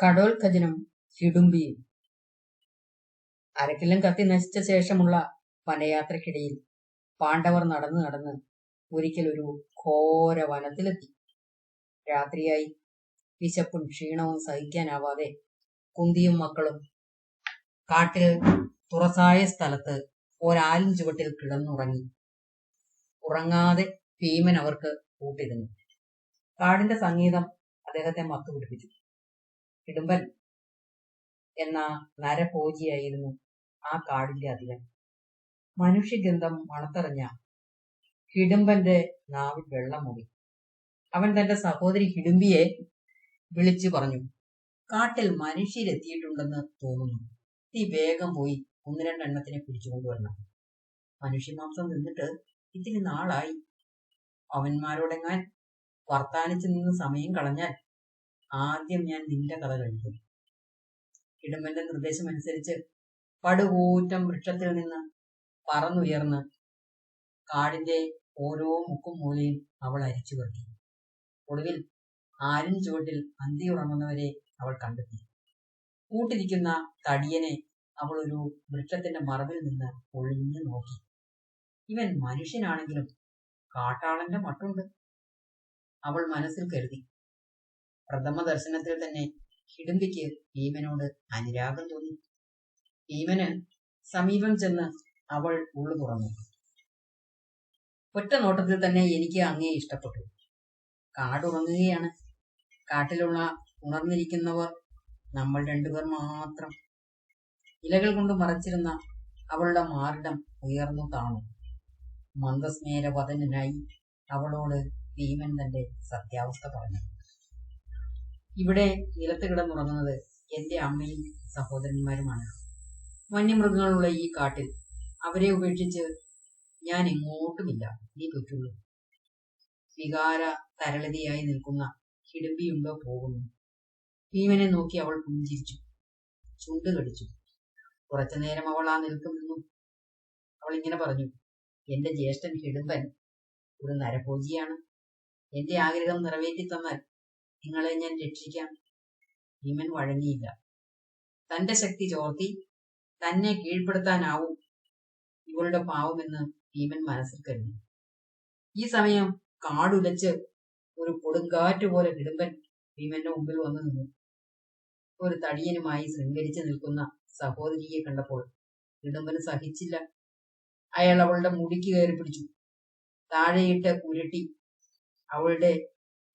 ഘടോത്കചനും ഹിഡുംബിയും അരക്കിലും കത്തി നശിച്ച ശേഷമുള്ള വനയാത്രക്കിടയിൽ പാണ്ഡവർ നടന്ന് നടന്ന് ഒരിക്കൽ ഒരു ഘോര വനത്തിലെത്തി. രാത്രിയായി വിശപ്പും ക്ഷീണവും സഹിക്കാനാവാതെ കുന്തിയും മക്കളും കാട്ടിൽ തുറസായ സ്ഥലത്ത് ഒരാലും ചുവട്ടിൽ കിടന്നുറങ്ങി. ഉറങ്ങാതെ ഭീമൻ അവർക്ക് കൂട്ടിരുന്നു. കാടിന്റെ സംഗീതം അദ്ദേഹത്തെ മത്തുപിടിപ്പിച്ചു. ഇടുമ്പൻ എന്ന നരഭോജിയായിരുന്നു ആ കാടിന്റെ അധികൻ മനുഷ്യഗന്ധം മണത്തറിഞ്ഞ ഹിഡുമ്പന്റെ നാവിൽ വെള്ളം മുറി അവൻ തന്റെ സഹോദരി ഹിടുമ്പിയെ വിളിച്ചു പറഞ്ഞു കാട്ടിൽ മനുഷ്യരെത്തിയിട്ടുണ്ടെന്ന് തോന്നുന്നു. നീ വേഗം പോയി ഒന്ന് രണ്ടെണ്ണത്തിനെ പിടിച്ചുകൊണ്ടുവരണം മനുഷ്യമാംസം നിന്നിട്ട് ഇത്തിരി നാളായി. അവന്മാരോടെങ്ങാൻ വർത്താനിച്ചു നിന്ന് സമയം കളഞ്ഞാൽ ആദ്യം ഞാൻ നിന്റെ കഥ കഴിക്കും ഇടുമ്പന്റെ നിർദ്ദേശമനുസരിച്ച് പടുകൂറ്റം വൃക്ഷത്തിൽ നിന്ന് പറന്നുയർന്ന് കാടിന്റെ ഓരോ മുക്കും മൂലയും അവൾ അരിച്ചു പെറുക്കി ഒടുവിൽ ആരും ചുവട്ടിൽ അന്തി ഉറങ്ങുന്നവരെ അവൾ കണ്ടെത്തി. കൂട്ടിരിക്കുന്ന തടിയനെ അവൾ ഒരു വൃക്ഷത്തിന്റെ മറവിൽ നിന്ന് ഒഴിഞ്ഞു നോക്കി. ഇവൻ മനുഷ്യനാണെങ്കിലും കാട്ടാളന്റെ മട്ടുണ്ട്. അവൾ മനസ്സിൽ കരുതി. പ്രഥമ ദർശനത്തിൽ തന്നെ ഹിഡംബിക്ക് ഭീമനോട് അനുരാഗം തോന്നി. ഭീമന് സമീപം ചെന്ന് അവൾ ഉള്ളു തുറന്നു. ഒറ്റ നോട്ടത്തിൽ തന്നെ എനിക്ക് അങ്ങേ ഇഷ്ടപ്പെട്ടു. കാടുറങ്ങുകയാണ്. കാട്ടിലുള്ള ഉണർന്നിരിക്കുന്നവർ നമ്മൾ രണ്ടുപേർ മാത്രം. ഇലകൾ കൊണ്ട് മറച്ചിരുന്ന അവളുടെ മാറിടം ഉയർന്നു താണു. മന്ദസ്മേര വതനായി അവളോട് ഭീമൻ തന്റെ സത്യാവസ്ഥ പറഞ്ഞു. ഇവിടെ നിലത്ത് കിടന്നുറങ്ങുന്നത് എന്റെ അമ്മയും സഹോദരന്മാരുമാണ്. വന്യമൃഗങ്ങളുള്ള ഈ കാട്ടിൽ അവരെ ഉപേക്ഷിച്ച് ഞാൻ എങ്ങോട്ടുമില്ല. നീ പറ്റുള്ളൂ വികാര തരളതയായി നിൽക്കുന്ന കിടുമ്പിയുണ്ടോ പോകുന്നു. ഭീമനെ നോക്കി അവൾ പുഞ്ചിരിച്ചു. ചുണ്ട് കടിച്ചു. കുറച്ചു നേരം അവൾ ആ നിൽക്കും നിന്നു. അവൾ ഇങ്ങനെ പറഞ്ഞു എന്റെ ജ്യേഷ്ഠൻ കിടുമ്പൻ ഒരു നരഭോജിയാണ് എന്റെ ആഗ്രഹം നിറവേറ്റി തന്നാൽ നിങ്ങളെ ഞാൻ രക്ഷിക്കാം ഭീമൻ വഴങ്ങിയില്ല. തന്റെ ശക്തി ചോർത്തി തന്നെ കീഴ്പ്പെടുത്താനാവും ഇവളുടെ പാവമെന്ന് ഭീമൻ മനസ്സിൽ കരുതി. ഈ സമയം കാടുലച്ച് ഒരു കൊടുങ്കാറ്റ് പോലെ കിടുമ്പൻ ഭീമന്റെ മുമ്പിൽ വന്നു നിന്നു. ഒരു തടിയനുമായി ശൃംഗരിച്ചു നിൽക്കുന്ന സഹോദരിയെ കണ്ടപ്പോൾ കിടുമ്പന് സഹിച്ചില്ല. അയാൾ അവളുടെ മുടിക്ക് കയറി പിടിച്ചു. താഴെയിട്ട് ഉരുട്ടി അവളുടെ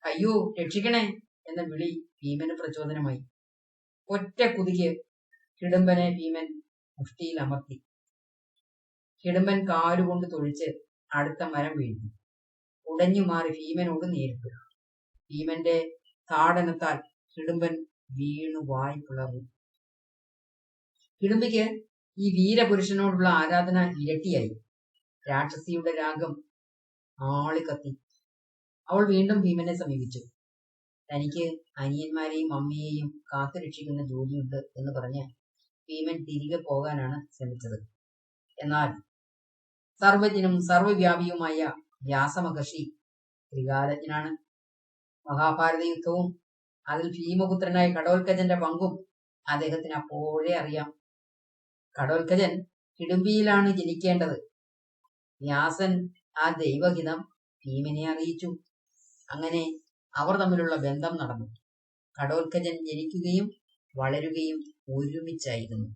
അയ്യോ രക്ഷിക്കണേ എന്ന വിളി ഭീമന് പ്രചോദനമായി. ഒറ്റ കുതിക്ക് കിടുമ്പനെ ഭീമൻ മുഷ്ടിയിൽ അമർത്തി. കിടുമ്പൻ കാലുകൊണ്ട് തൊഴിച്ച് അടുത്ത മരം വീഴ്ത്തി ഉടഞ്ഞു മാറി ഭീമനോട് നേരിട്ടു. ഭീമന്റെ താടനത്താൽ കിടുമ്പൻ വീണു വായി പിളർന്നു. കിടുമ്പിക്ക് ഈ വീരപുരുഷനോടുള്ള ആരാധന ഇരട്ടിയായി. രാക്ഷസിയുടെ രാഗം ആളിക്കത്തി. അവൾ വീണ്ടും ഭീമനെ സമീപിച്ചു. തനിക്ക് അനിയന്മാരെയും അമ്മയെയും കാത്തുരക്ഷിക്കുന്ന ജോലിയുണ്ട് എന്ന് പറഞ്ഞ് ഭീമൻ തിരികെ പോകാനാണ് ശ്രമിച്ചത്. എന്നാൽ സർവജ്ഞനും സർവവ്യാപിയുമായ വ്യാസമഹർഷി ത്രികാലജ്ഞനാണ്. മഹാഭാരത യുദ്ധവും അതിൽ ഭീമപുത്രനായ കടോൽക്കജന്റെ പങ്കും അദ്ദേഹത്തിന് അപ്പോഴേ അറിയാം. കടോൽക്കജൻ കിടുമ്പിയിലാണ് ജനിക്കേണ്ടത്. വ്യാസൻ ആ ദൈവഹിതം ഭീമനെ അറിയിച്ചു. അങ്ങനെ അവർ തമ്മിലുള്ള ബന്ധം നടന്നു. കടോൽക്കജൻ ജനിക്കുകയും വളരുകയും ഒരുമിച്ചായിരുന്നു.